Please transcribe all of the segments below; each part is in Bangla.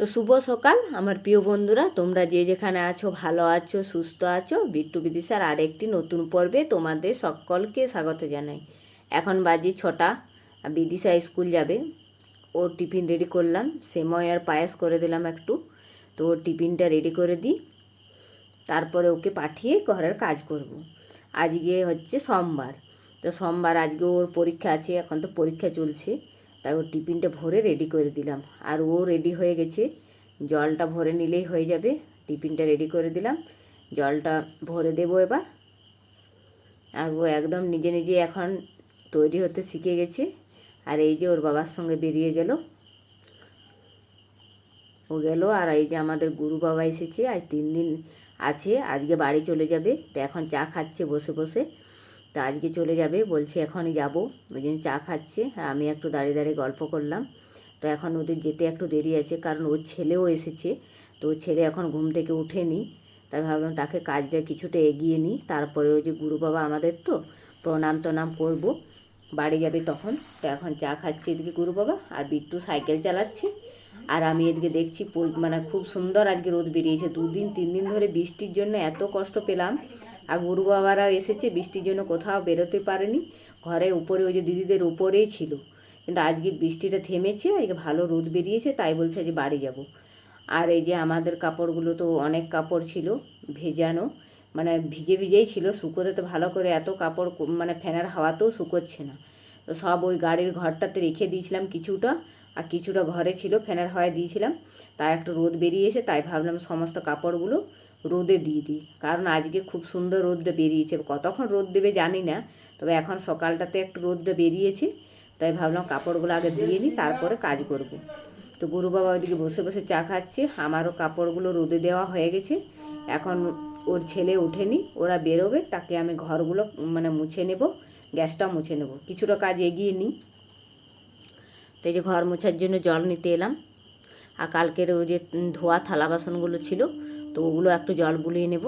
তো শুভ সকাল, আমার প্রিয় বন্ধুরা। তোমরা যে যেখানে আছো, ভালো আছো, সুস্থ আছো, বিট্টু বিদিশার আরেকটি নতুন পর্বে তোমাদের সকলকে স্বাগত জানাই। এখন বাজি ছটা বিদিশা স্কুল যাবে। ওর টিফিন রেডি করলাম সেময় আর পায়েস করে দিলাম একটু। তো ওর টিফিনটা রেডি করে দিই, তারপরে ওকে পাঠিয়ে ঘরের কাজ করব। আজকে হচ্ছে সোমবার। তো সোমবার আজকে ওর পরীক্ষা আছে, এখন তো পরীক্ষা চলছে। তাই ওর টিফিনটা ভরে রেডি করে দিলাম। আর ও রেডি হয়ে গেছে। জলটা ভরে নিলেই হয়ে যাবে। টিফিনটা রেডি করে দিলাম। জলটা ভরে দেবো এবার। আর ও একদম নিজে নিজে এখন তৈরি হতে শিখে গেছে। আর এই যে ওর বাবার সঙ্গে বেরিয়ে গেল। ও গেল আর এই যে আমাদের গুরু বাবা এসেছে। আজ তিন দিন আছে। আজকে বাড়ি চলে যাবে। তো এখন চা খাচ্ছে বসে বসে। তো আজকে চলে যাবে, বলছে এখনই যাব। ওই জন্য চা খাচ্ছে, আর আমি একটু দাঁড়িয়ে দাঁড়িয়ে গল্প করলাম। তো এখন ওদের যেতে একটু দেরি আছে, কারণ ওর ছেলেও এসেছে। তো ওর ছেলে এখন ঘুম থেকে উঠেনি, তাই ভাবলাম তাকে কাজটা কিছুটা এগিয়ে নিই। তারপরে ওই যে গুরু বাবা আমাদের তো, প্রণাম টনাম করব, বাড়ি যাবে তখন। তো এখন চা খাচ্ছে এদিকে গুরু বাবা, আর বিট্টু সাইকেল চালাচ্ছে। আর আমি এদিকে দেখছি মানে খুব সুন্দর আজকে রোদ বেরিয়েছে। দুদিন তিন দিন ধরে বৃষ্টির জন্য এত কষ্ট পেলাম। আর গুরু বাবারা এসেছে, বৃষ্টির জন্য কোথাও বেরোতে পারেনি। ঘরে উপরে ওই যে দিদিদের উপরেই ছিল। কিন্তু আজকে বৃষ্টিটা থেমেছে, আজকে ভালো রোদ বেরিয়েছে, তাই বলছে যে বাড়ি যাব। আর এই যে আমাদের কাপড়গুলো তো অনেক কাপড় ছিল, ভেজানো মানে ভিজে ভিজেই ছিল। শুকোতে তো ভালো করে এত কাপড় মানে ফ্যানের হাওয়াতেও শুকোচ্ছে না। তো সব ওই গাড়ির ঘরটাতে রেখে দিয়েছিলাম কিছুটা, আর কিছুটা ঘরে ছিল ফ্যানের হাওয়ায় দিয়েছিলাম। তাই একটু রোদ বেরিয়েছে, তাই ভাবলাম সমস্ত কাপড়গুলো রোদে দিয়ে দিই। কারণ আজকে খুব সুন্দর রোদটা বেরিয়েছে। কতক্ষণ রোদ দেবে জানি না, তবে এখন সকালটাতে একটু রোদটা বেরিয়েছে, তাই ভাবলাম কাপড়গুলো আগে দিয়ে নিই, তারপরে কাজ করব। তো গুরু বাবা ওইদিকে বসে বসে চা খাচ্ছে, আমারও কাপড়গুলো রোদে দেওয়া হয়ে গেছে। এখন ওর ছেলে ওঠেনি ওরা বেরোবে, তাকে আমি ঘরগুলো মানে মুছে নেব, গ্যাসটা মুছে নেব। কিছুটা কাজ এগিয়ে নিই। তো এই যে ঘর মোছার জন্য জল নিতে এলাম। আর কালকের ওই যে ধোয়া থালা বাসনগুলো ছিল তো ওগুলো একটু জল বুলিয়ে নেব।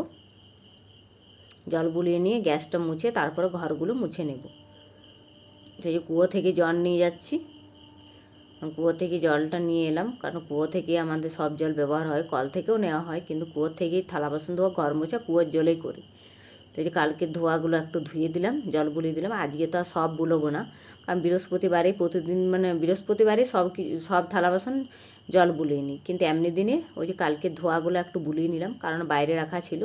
জল বুলিয়ে নিয়ে গ্যাসটা মুছে তারপরে ঘরগুলো মুছে নেব। সেই যে কুয়ো থেকে জল নিয়ে যাচ্ছি। কুয়ো থেকে জলটা নিয়ে এলাম, কারণ কুয়ো থেকে আমাদের সব জল ব্যবহার হয়। কল থেকেও নেওয়া হয়, কিন্তু কুয়ো থেকেই থালা বাসন ধোয়া, ঘর মোছা, কুয়োর জলেই করি। তো যে কালকের ধোয়াগুলো একটু ধুয়ে দিলাম, জল বুলিয়ে দিলাম। আজকে তো আর সব বুলবো না, কারণ বৃহস্পতিবারে প্রতিদিন মানে বৃহস্পতিবারে সব সব থালা বাসন জল বুলিয়ে নিই। কিন্তু এমনি দিনে ওই যে কালকের ধোয়াগুলো একটু বুলিয়ে নিলাম, কারণ বাইরে রাখা ছিল।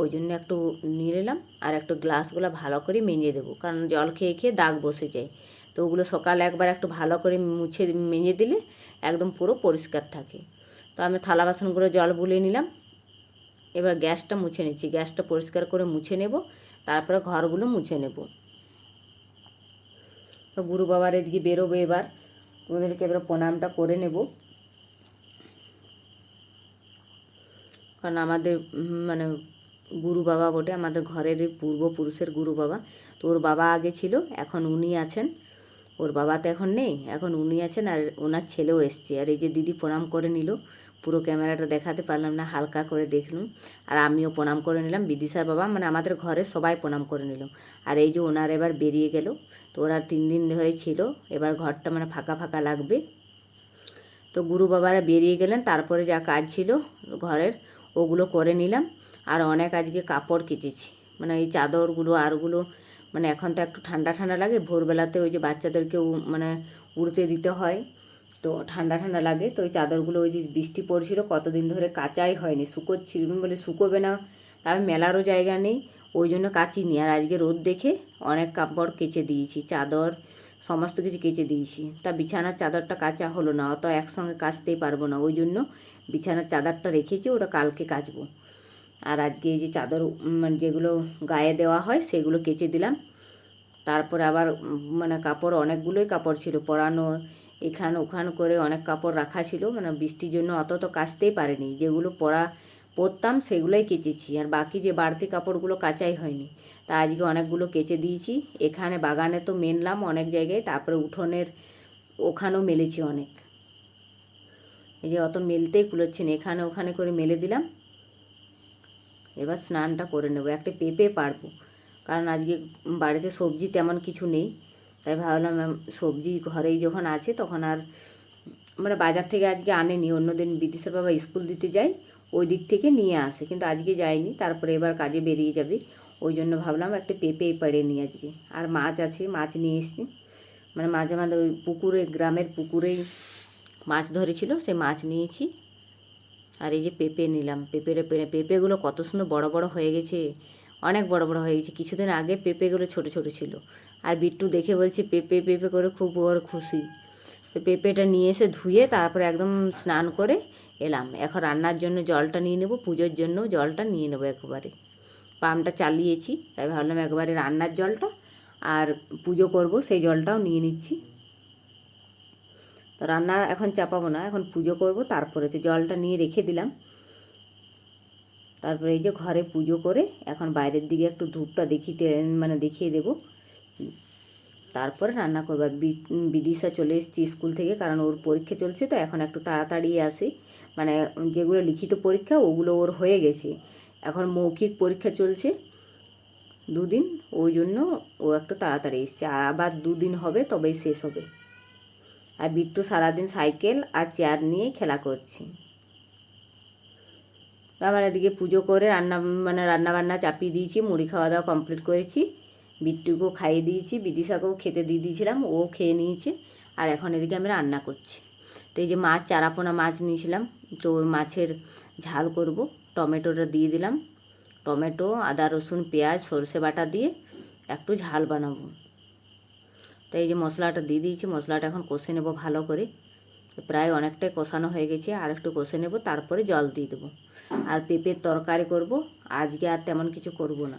ওই জন্য একটু নিয়ে নিলাম আর একটু গ্লাসগুলো ভালো করে মেজে দেবো, কারণ জল খেয়ে খেয়ে দাগ বসে যায়। তো ওগুলো সকালে একবার একটু ভালো করে মুছে মেজে দিলে একদম পুরো পরিষ্কার থাকে। তো আমি থালা বাসনগুলো জল বুলিয়ে নিলাম। এবার গ্যাসটা মুছে নিচ্ছি। গ্যাসটা পরিষ্কার করে মুছে নেব, তারপরে ঘরগুলো মুছে নেব। তো গুরু বাবার এদিকে বেরোবে এবার। ওদেরকে এবার প্রণামটা করে নেব। কারণ আমাদের মানে গুরু বাবা বটে, আমাদের ঘরের পূর্বপুরুষের গুরু বাবা। তো ওর বাবা আগে ছিল, এখন উনি আছেন। ওর বাবা তো এখন নেই, এখন উনি আছেন আর ওনার ছেলেও এসছে। আর এই যে দিদি প্রণাম করে নিল, পুরো ক্যামেরাটা দেখাতে পারলাম না, হালকা করে দেখলুম। আর আমিও প্রণাম করে নিলাম। বিদিশার বাবা মানে আমাদের ঘরে সবাই প্রণাম করে নিল। আর এই যে ওনার এবার বেরিয়ে গেল। তো ওরা তিন দিন ধরে ছিল। এবার ঘরটা মানে ফাঁকা ফাঁকা লাগবে। তো গুরু বাবারা বেরিয়ে গেলেন, তারপরে যা কাজ ছিল ঘরের, ওগুলো করে নিলাম। আর অনেক আজকে কাপড় কেচেছি। মানে এই চাদরগুলো, আরগুলো মানে এখন তো একটু ঠান্ডা ঠান্ডা লাগে। ভোরবেলাতে ওই যে বাচ্চাদেরকে মানে উড়তে দিতে হয়, তো ঠান্ডা ঠান্ডা লাগে। তো ওই চাদরগুলো ওই যে বৃষ্টি পড়ছিল, কতদিন ধরে কাচাই হয়নি। শুকোচ্ছিল বলে শুকোবে না। তার মেলারও জায়গা নেই। ওই জন্য কাচি কাচিনি আর আজকে রোদ দেখে অনেক কাপড় কেচে দিয়েছি, চাদর, সমস্ত কিছু কেচে দিয়েছি। তা বিছানার চাদরটা কাচা হলো না, অত একসঙ্গে কাচতেই পারব না। ওই জন্য বিছানার চাদরটা রেখেছি, ওটা কালকে কাচবো। আর আজকে এই যে চাদর মানে যেগুলো গায়ে দেওয়া হয়, সেগুলো কেচে দিলাম। তারপরে আবার মানে কাপড়, অনেকগুলোই কাপড় ছিল, পরানো, এখান ওখান করে অনেক কাপড় রাখা ছিল। মানে বৃষ্টির জন্য অত তো কাচতেই পারেনি। যেগুলো পরা পরতাম, সেগুলোই কেচেছি। আর বাকি যে বাড়তি কাপড়গুলো কাচাই হয়নি, তা আজকে অনেকগুলো কেচে দিয়েছি। এখানে বাগানে তো মেনলাম অনেক জায়গায়, তারপরে উঠোনের ওখানেও মেলেছি অনেক। এই যে অত মেলতেই কুলোচ্ছে না, এখানে ওখানে করে মেলে দিলাম। এবার স্নানটা করে নেব, একটা পেঁপে পারব। কারণ আজকে বাড়িতে সবজি তেমন কিছু নেই, তাই ভাবলাম সবজি ঘরেই যখন আছে তখন আর মানে বাজার থেকে আজকে আনেনি। অন্যদিন বিদেশের বাবা স্কুল দিতে যায় ওই দিক থেকে নিয়ে আসে, কিন্তু আজকে যায়নি, তারপরে এবার কাজে বেরিয়ে যাবে। ওই জন্য ভাবলাম একটা পেঁপেই পেড়ে নিই আজকে আর মাছ আছে, মাছ নিয়ে এসেছি। মানে মাঝে মাঝে ওই পুকুরে, গ্রামের পুকুরেই মাছ ধরেছিল, সে মাছ নিয়েছি। আর এই যে পেঁপে নিলাম, পেঁপের পেঁড়ে পেঁপেগুলো কত সুন্দর বড় বড় হয়ে গেছে, অনেক বড় বড় হয়ে গেছে। কিছুদিন আগে পেঁপেগুলো ছোট ছোট ছিল। আর বিট্টু দেখে বলছে, পেঁপে পেঁপে করে খুব ওর খুশি। তো পেঁপেটা নিয়ে এসে ধুয়ে তারপরে একদম স্নান করে এলাম। এখন রান্নার জন্য জলটা নিয়ে নেব, পুজোর জন্য জলটা নিয়ে নেব একবারে। পাম্পটা চালিয়েছি, তাই ভাবলাম একবারে রান্নার জলটা আর পুজো করব, সেই জলটাও নিয়ে নিচ্ছি। তো রান্না এখন চাপাবো না, এখন পুজো করব, তারপরে তো জলটা নিয়ে রেখে দিলাম। তারপরে এই যে ঘরে পুজো করে, এখন বাইরের দিকে একটু ধূপটা দেখিতে মানে দেখিয়ে দেবো। তারপরে রান্না করব। বিদিশা চলে এসেছি স্কুল থেকে, কারণ ওর পরীক্ষা চলছে, তো এখন একটু তাড়াতাড়ি আসি। মানে যেগুলো লিখিত পরীক্ষা, ওগুলো ওর হয়ে গেছে। এখন মৌখিক পরীক্ষা চলছে দুদিন, ওই জন্য ও একটু তাড়াতাড়ি এসছে। আর আবার দুদিন হবে, তবেই শেষ হবে। আর বিট্টু সারাদিন সাইকেল আর চেয়ার নিয়ে খেলা করছে। আবার এদিকে পুজো করে রান্না মানে রান্না বান্না চাপিয়ে দিয়েছি, মুড়ি খাওয়া দাওয়া কমপ্লিট করেছি। বিট্টুকেও খাইয়ে দিয়েছি, বিদিশাকেও খেতে দিয়ে দিয়েছিলাম, ও খেয়ে নিয়েছে, আর এখন এদিকে আমি রান্না করছি। তো এই যে মাছ, চারাপোনা মাছ নিয়েছিলাম, তো মাছের ঝাল করব, টমেটোটা দিয়ে দিলাম, টমেটো, আদা, রসুন, পেঁয়াজ, সরষে বাটা দিয়ে একটু ঝাল বানাবো। তো এই যে মশলাটা দিয়ে দিয়েছি, মশলাটা এখন কষে নেব ভালো করে, প্রায় অনেকটাই কষানো হয়ে গেছে, আর একটু কষে নেব, তারপরে জল দিয়ে দেবো। আর পেঁপের তরকারি করব, আজকে আর তেমন কিছু করব না।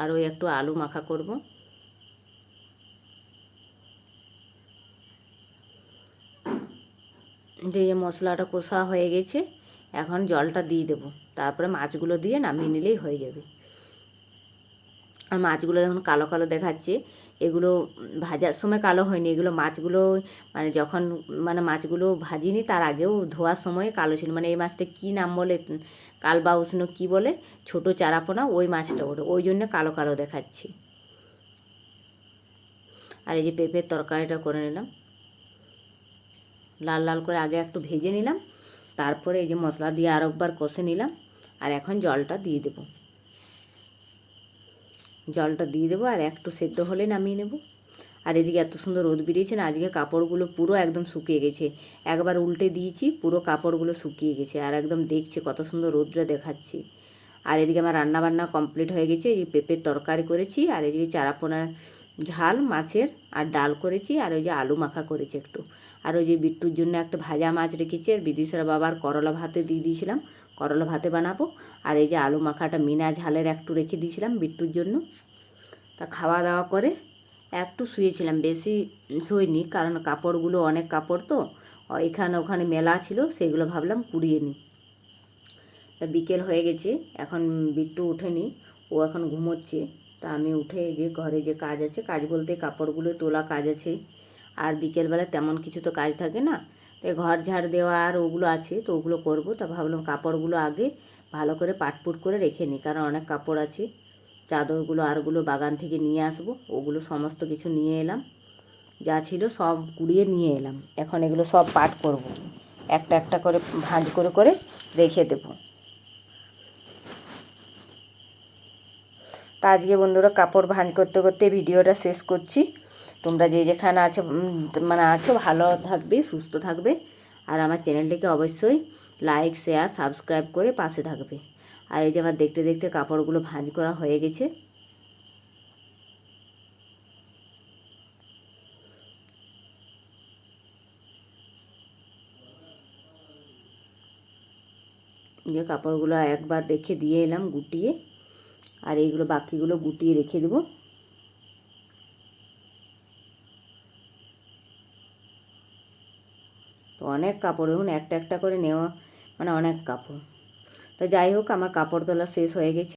আর ওই একটু আলু মাখা করব। যে এই মশলাটা কষা হয়ে গেছে, এখন জলটা দিয়ে দেবো। তারপরে মাছগুলো দিয়ে নামিয়ে নিলেই হয়ে যাবে। আর মাছগুলো যখন কালো কালো দেখাচ্ছে, এগুলো ভাজার সময় কালো হয়নি, এগুলো মাছগুলো মানে যখন মানে মাছগুলো ভাজিনি, তার আগেও ধোয়ার সময় কালো ছিল। মানে এই মাছটা কী নাম বলে? কালবা উষ্ণ কী বলে? ছোট চারাপোনা ওই মাছটা ওটা ওই জন্য কালো কালো দেখাচ্ছি। আর এই যে পেঁপের তরকারিটা করে নিলাম। লাল লাল করে আগে একটু ভেজে নিলাম, তারপরে এই যে মশলা দিয়ে আর একবার কষে নিলাম, আর এখন জলটা দিয়ে দেবো। জলটা দিয়ে দেবো আর একটু সেদ্ধ হলে নামিয়ে নেব। আর এদিকে এত সুন্দর রোদ বেরিয়েছে না, আজকে কাপড়গুলো পুরো একদম শুকিয়ে গেছে। একবার উল্টে দিয়েছি, পুরো কাপড়গুলো শুকিয়ে গেছে, আর একদম দেখছে কত সুন্দর রোদটা দেখাচ্ছে। আর এদিকে আমার রান্না বান্না কমপ্লিট হয়ে গেছে। এই পেঁপের তরকারি করেছি, আর এদিকে চারাপোনা ঝাল, মাছের আর ডাল করেছি, আর ওই যে আলু মাখা করেছি একটু। আর ওই যে বিট্টুর জন্য একটা ভাজা মাছ রেখেছি, আর বিদিশার বাবার করলা ভাতে দিয়ে দিয়েছিলাম। করলা ভাতে বানাবো। আর এই যে আলু মাখাটা মিনা ঝালের একটু রেখে দিয়েছিলাম বিট্টুর জন্য। তা খাওয়া দাওয়া করে একটু শুয়েছিলাম, বেশি শুইনি, কারণ কাপড়গুলো অনেক কাপড় তো, এখানে ওখানে মেলা ছিল, সেগুলো ভাবলাম কুড়িয়ে নিই। তা বিকেল হয়ে গেছে, এখন বিট্টু ওঠেনি, ও এখন ঘুমোচ্ছে। তা আমি উঠে যে ঘরে যে কাজ আছে, কাজ বলতে কাপড়গুলো তোলা কাজ আছে। আর বিকেলবেলা তেমন কিছু তো কাজ থাকে না। তো ঘর ঝাড় দেওয়া আর ওগুলো আছে, তো ওগুলো করব। তা ভাবলাম কাপড়গুলো আগে ভালো করে পাটপুট করে রেখে নিই, কারণ অনেক কাপড় আছে। চাদরগুলো আরগুলো বাগান থেকে নিয়ে আসব, ওগুলো সমস্ত কিছু নিয়ে এলাম। যা ছিল সব কুড়িয়ে নিয়ে এলাম। এখন এগুলো সব পাট করব। একটা একটা করে ভাঁজ করে করে রেখে দেবো। তা আজকে বন্ধুরা কাপড় ভাঁজ করতে করতে ভিডিওটা শেষ করছি। তোমরা যে যেখানে আছো মানে আছো, ভালো থাকবে, সুস্থ থাকবে। আর আমার চ্যানেলটিকে অবশ্যই লাইক শেয়ার সাবস্ক্রাইব করে পাশে থাকবে। আর এই যে আমার দেখতে দেখতে কাপড়গুলো ভাঁজ করা হয়ে গেছে। যে কাপড়গুলো একবার দেখে দিয়ে এলাম গুটিয়ে। আর এইগুলো বাকিগুলো গুটিয়ে রেখে দেবো। তো অনেক কাপড়, দেখুন, একটা একটা করে নেওয়া মানে অনেক কাপড়। তো যাই হোক, আমার কাপড় তোলা শেষ হয়ে গেছে।